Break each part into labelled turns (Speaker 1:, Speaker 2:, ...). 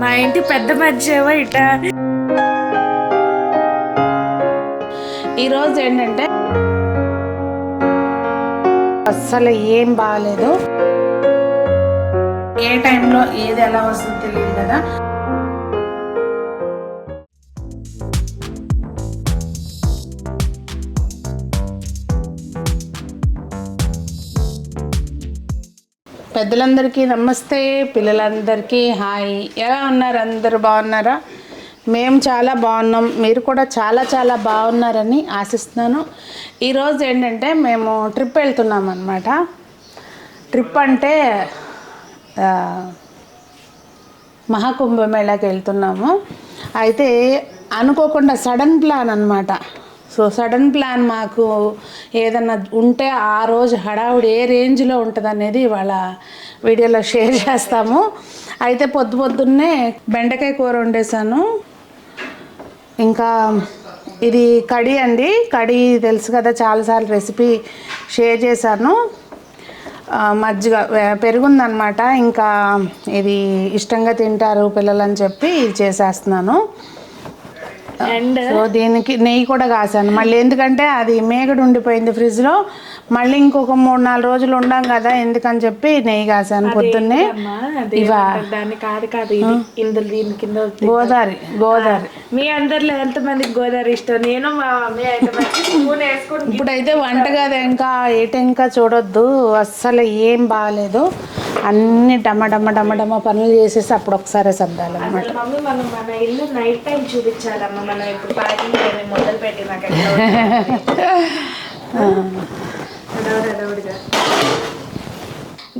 Speaker 1: మా ఇంటి పెద్ద మధ్య ఇట.
Speaker 2: ఈరోజు ఏంటంటే అస్సలు ఏం బాగాలేదు ఏ టైంలో ఏది ఎలా వస్తుందో తెలియదు కదా. పెద్దలందరికీ నమస్తే పిల్లలందరికీ హాయ్. ఎలా ఉన్నారు? అందరూ బాగున్నారా? మేము చాలా బాగున్నాం. మీరు కూడా చాలా చాలా బాగున్నారని ఆశిస్తున్నాను. ఈరోజు ఏంటంటే మేము ట్రిప్ వెళ్తున్నాం అనమాట ట్రిప్ అంటే మహాకుంభమేళాకి వెళ్తున్నాము. అయితే అనుకోకుండా సడన్ ప్లాన్ అనమాట సో సడన్ ప్లాన్ మాకు ఏదన్నా ఉంటే ఆ రోజు హడావుడి ఏ రేంజ్లో ఉంటుంది అనేది ఇవాళ వీడియోలో షేర్ చేస్తాము. అయితే పొద్దు పొద్దున్నే బెండకాయ కూర వండేసాను ఇంకా ఇది కడి అండి. కడి తెలుసు కదా చాలాసార్లు రెసిపీ షేర్ చేశాను. మజ్జిగ పెరుగుందనమాట ఇంకా ఇది ఇష్టంగా తింటారు పిల్లలని చెప్పి ఇది చేసేస్తున్నాను. సో దీనికి నెయ్యి కూడా కాసాను. మళ్ళీ ఎందుకంటే అది మేగడు ఉండిపోయింది ఫ్రిడ్జ్లో. మళ్ళీ ఇంకొక మూడు నాలుగు రోజులు ఉండాం కదా ఎందుకని చెప్పి నెయ్యి కాసాను పొద్దున్నే.
Speaker 1: దాన్ని కాదు కాదు ఇందులో దీని కింద.
Speaker 2: గోదావరి గోదావరి
Speaker 1: మీ అందరిలో ఎంత మందికి గోదావరి ఇష్టం? నేను మా
Speaker 2: ఇప్పుడైతే ఇంకా ఏటి ఇంకా చూడొద్దు. అస్సలు ఏం బాగాలేదు. అన్ని డమ డమ డమ డమ పనులు చేసేసి అప్పుడు ఒకసారి సర్దాలి అనమాట
Speaker 1: మమ్మీ మనం మన ఇల్లు నైట్ టైం చూపించాలమ్మా. మనం ఇప్పుడు మొదలు పెట్టినాక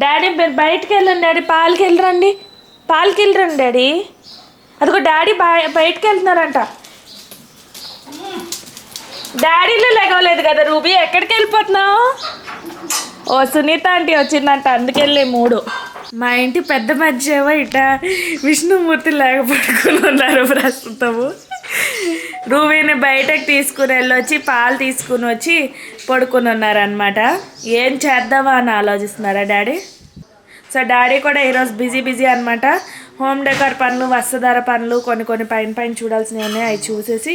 Speaker 1: డాడీ మీరు బయటికి వెళ్ళండి డాడీ. పాలకి వెళ్ళరండి. పాలకి వెళ్ళరండి డాడీ. అదిగో డాడీ బయ బయటికి వెళ్తున్నారంట. డాడీలో లెగవలేదు కదా రూబీ. ఎక్కడికి వెళ్ళిపోతున్నావు? ఓ సునీత ఆంటీ వచ్చిందంట అందుకెళ్ళే మూడు. మా ఇంటి పెద్ద మధ్య ఏమో ఇట విష్ణుమూర్తి లాగా పడుకుని ఉన్నారు ప్రస్తుతము. రూబీని బయటకు తీసుకుని వెళ్ళొచ్చి పాలు తీసుకుని వచ్చి పడుకుని ఉన్నారనమాట ఏం చేద్దామా అని ఆలోచిస్తున్నారా డాడీ? సో డాడీ కూడా ఈరోజు బిజీ బిజీ అనమాట హోమ్ డెకర్ పనులు వస్త్రధార పనులు కొన్ని కొన్ని పైన పైన చూడాల్సినవి ఉన్నాయి. అవి చూసేసి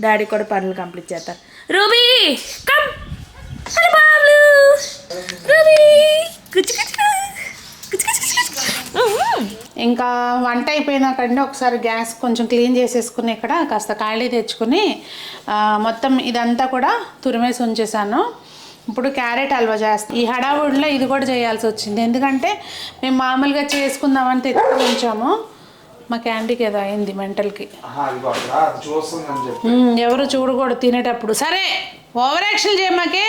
Speaker 1: డాడీ కూడా పనులు కంప్లీట్ చేస్తారు. Ruby come!
Speaker 2: ఇంకా వంట అయిపోయినాకండి ఒకసారి గ్యాస్ కొంచెం క్లీన్ చేసేసుకుని ఇక్కడ కాస్త ఖాళీ తెచ్చుకుని మొత్తం ఇదంతా కూడా తురిమేసి ఉంచేసాను. ఇప్పుడు క్యారెట్ హల్వా చేస్తాను ఈ హడావుడిలో ఇది కూడా చేయాల్సి వచ్చింది. ఎందుకంటే మేము మామూలుగా చేసుకుందామని తెచ్చుకొని ఉంచాము. మా క్యాండీకి ఏదో అయింది మెంటల్కి. ఎవరు చూడకూడదు తినేటప్పుడు. సరే ఓవర్ యాక్షన్ చేయమాకే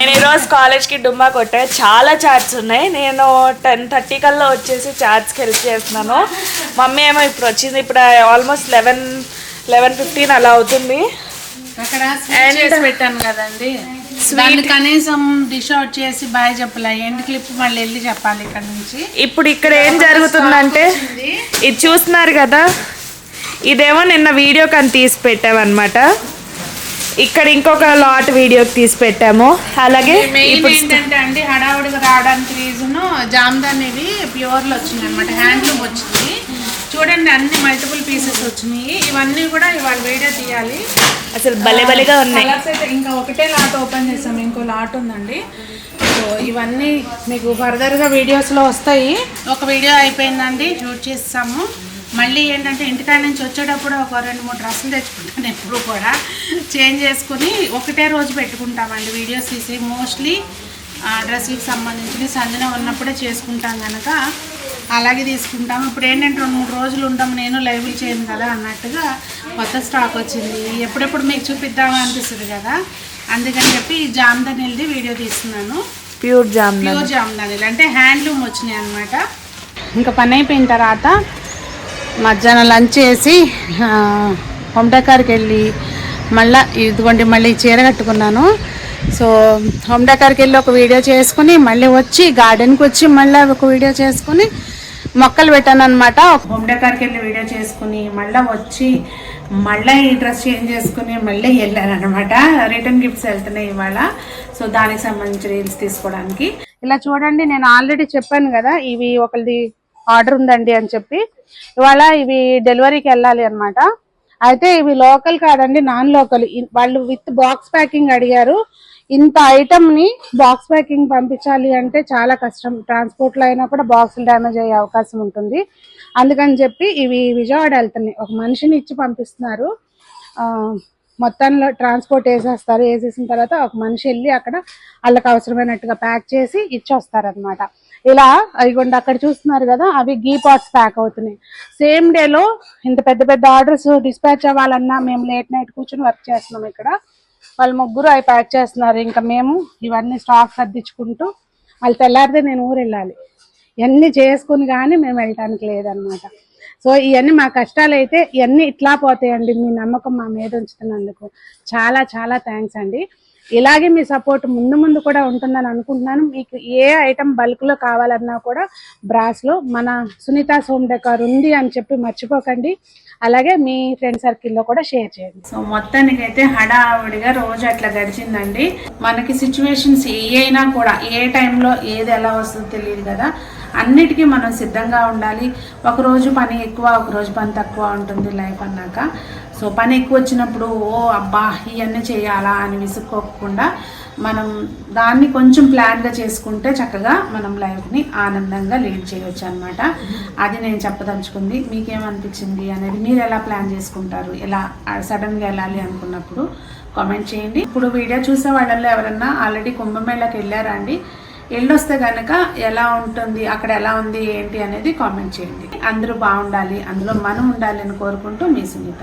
Speaker 1: నేను ఈరోజు కాలేజ్కి డుమ్మా కొట్టే చాలా చార్ట్స్ ఉన్నాయి. నేను టెన్ థర్టీ కల్లా వచ్చేసి చార్ట్స్కి హెల్ప్ చేస్తున్నాను. మమ్మీ ఏమో ఇప్పుడు వచ్చింది. ఇప్పుడు ఆల్మోస్ట్ లెవెన్ లెవెన్ ఫిఫ్టీన్ అలా అవుతుంది.
Speaker 2: అక్కడ స్వీట్ చేసి పెట్టాను కదండి. దాన్ని కనీసం డిష్ అవుట్ చేసి బాయ్ చెప్పలే. ఎండ్ క్లిప్ మళ్ళీ వెళ్ళి చెప్పాలి ఇక్కడ నుంచి.
Speaker 1: ఇప్పుడు ఇక్కడ ఏం జరుగుతుందంటే ఇది చూస్తున్నారు కదా. ఇదేమో నిన్న వీడియో కానీ తీసి పెట్టామన్నమాట. ఇక్కడ ఇంకొక లాట్ వీడియోకి తీసి పెట్టాము. అలాగే ఇప్పుడు
Speaker 2: ఏంటంటే అండి హడావుడిగా రావడానికి రీజన్ జామ్దాన్ ఇవి ప్యూర్లో వచ్చింది అనమాట హ్యాండ్లూమ్ వచ్చింది. చూడండి అన్ని మల్టిపుల్ పీసెస్ వచ్చినాయి. ఇవన్నీ కూడా ఇవాళ వీడియో తీయాలి.
Speaker 1: అసలు భలే భలేగా ఉన్నాయి.
Speaker 2: అయితే ఇంకా ఒకటే లాట్ ఓపెన్ చేసాం ఇంకో లాట్ ఉందండి. సో ఇవన్నీ మీకు ఫర్దర్గా వీడియోస్లో వస్తాయి. ఒక వీడియో అయిపోయిందండి షూట్ చేస్తాము. మళ్ళీ ఏంటంటే ఇంటికాడ నుంచి వచ్చేటప్పుడు ఒక రెండు మూడు డ్రెస్సులు తెచ్చుకుంటాను ఎప్పుడు కూడా. చేంజ్ చేసుకుని ఒకటే రోజు పెట్టుకుంటామండి వీడియోస్ తీసి. మోస్ట్లీ డ్రెస్సులకు సంబంధించి సంజన ఉన్నప్పుడే చేసుకుంటాం కనుక అలాగే తీసుకుంటాము ఇప్పుడు ఏంటంటే రెండు మూడు రోజులు ఉంటాం. నేను లైవ్లు చేయను కదా అన్నట్టుగా కొత్త స్టాక్ వచ్చింది. ఎప్పుడెప్పుడు మీకు చూపిద్దామా అనిపిస్తుంది కదా. అందుకని చెప్పి ఈ జామ్దానిది వీడియో తీస్తున్నాను.
Speaker 1: ప్యూర్ జామ్
Speaker 2: ప్యూర్ జామ్దానిలు. అంటే హ్యాండ్లూమ్ వచ్చినాయి అనమాట ఇంకా పని అయిపోయిన తర్వాత మధ్యాహ్నం లంచ్ చేసి హోమ్డకార్కి వెళ్ళి మళ్ళీ ఇదిగోండి మళ్ళీ చీర కట్టుకున్నాను. సో హోమ్డకార్కి వెళ్ళి ఒక వీడియో చేసుకుని మళ్ళీ వచ్చి గార్డెన్కి వచ్చి మళ్ళీ ఒక వీడియో చేసుకుని మొక్కలు పెట్టాను అనమాట హోమ్డకార్కి వెళ్ళి వీడియో చేసుకుని మళ్ళీ వచ్చి మళ్ళీ ఈ డ్రెస్ చేంజ్ చేసుకుని మళ్ళీ వెళ్ళాను అనమాట రిటర్న్ గిఫ్ట్స్ వెళ్తున్నాయి ఇవాళ. సో దానికి సంబంధించి రీల్స్ తీసుకోవడానికి. ఇలా చూడండి నేను ఆల్రెడీ చెప్పాను కదా ఇవి ఒకరిది ఆర్డర్ ఉందండి అని చెప్పి ఇవాళ ఇవి డెలివరీకి వెళ్ళాలి అన్నమాట. అయితే ఇవి లోకల్ కాదండి నాన్ లోకల్. వాళ్ళు విత్ బాక్స్ ప్యాకింగ్ అడిగారు ఇంత ఐటమ్ని బాక్స్ ప్యాకింగ్ పంపించాలి అంటే చాలా కష్టం. ట్రాన్స్పోర్ట్లో అయినా కూడా బాక్సులు డ్యామేజ్ అయ్యే అవకాశం ఉంటుంది. అందుకని చెప్పి ఇవి విజయవాడ వెళ్తున్నాయి. ఒక మనిషిని ఇచ్చి పంపిస్తున్నారు. మొత్తంలో ట్రాన్స్పోర్ట్ వేసేస్తారు. వేసేసిన తర్వాత ఒక మనిషి వెళ్ళి అక్కడ వాళ్ళకి అవసరమైనట్టుగా ప్యాక్ చేసి ఇచ్చొస్తారనమాట ఇలా అదిగోండి అక్కడ చూస్తున్నారు కదా అవి గీ పాట్స్ ప్యాక్ అవుతున్నాయి. సేమ్ డేలో ఇంత పెద్ద పెద్ద ఆర్డర్స్ డిస్పాచ్ అవ్వాలన్నా మేము లేట్ నైట్ కూర్చొని వర్క్ చేస్తున్నాం ఇక్కడ. వాళ్ళు ముగ్గురు అవి ప్యాక్ చేస్తున్నారు. ఇంకా మేము ఇవన్నీ స్టాక్ సర్దించుకుంటూ వాళ్ళు తెల్లారితే నేను ఊరు వెళ్ళాలి ఇవన్నీ చేసుకుని కానీ మేము వెళ్ళటానికి లేదనమాట సో ఇవన్నీ మా కష్టాలు అయితే ఇవన్నీ ఇట్లా పోతాయండి మీ నమ్మకం మా మీద ఉంచుతున్నందుకు. చాలా చాలా థ్యాంక్స్ అండి. ఇలాగే మీ సపోర్ట్ ముందు ముందు కూడా ఉంటుందని అనుకుంటున్నాను. మీకు ఏ ఐటమ్ బల్క్లో కావాలన్నా కూడా బ్రాస్లో మన సునీత హోమ్ డెకార్ ఉంది అని చెప్పి మర్చిపోకండి. అలాగే మీ ఫ్రెండ్ సర్కిల్లో కూడా షేర్ చేయండి.
Speaker 1: సో మొత్తానికి అయితే హడావుడిగా రోజు అట్లా గడిచిందండి. మనకి సిచ్యువేషన్స్ ఏ అయినా కూడా ఏ టైంలో ఏది ఎలా వస్తుందో తెలియదు కదా. అన్నిటికీ మనం సిద్ధంగా ఉండాలి. ఒకరోజు పని ఎక్కువ ఒకరోజు పని తక్కువ ఉంటుంది లైఫ్ అన్నాక. సో పని ఎక్కువ వచ్చినప్పుడు ఓ అబ్బా ఇవన్నీ చేయాలా అని విసుక్కోకుండా మనం దాన్ని కొంచెం ప్లాన్గా చేసుకుంటే చక్కగా మనం లైఫ్ని ఆనందంగా లీడ్ చేయొచ్చు అనమాట అది నేను చెప్పదలుచుకుంది. మీకేమనిపించింది అనేది మీరు ఎలా ప్లాన్ చేసుకుంటారు? ఎలా సడన్గా వెళ్ళాలి అనుకున్నప్పుడు కామెంట్ చేయండి. ఇప్పుడు వీడియో చూసే వాళ్ళల్లో ఎవరన్నా ఆల్రెడీ కుంభమేళకి వెళ్ళారా అండి? వెళ్ళొస్తే కనుక ఎలా ఉంటుంది అక్కడ ఎలా ఉంది ఏంటి అనేది కామెంట్ చేయండి. అందరూ బాగుండాలి అందులో మనం ఉండాలి అని కోరుకుంటూ మీ సునీత.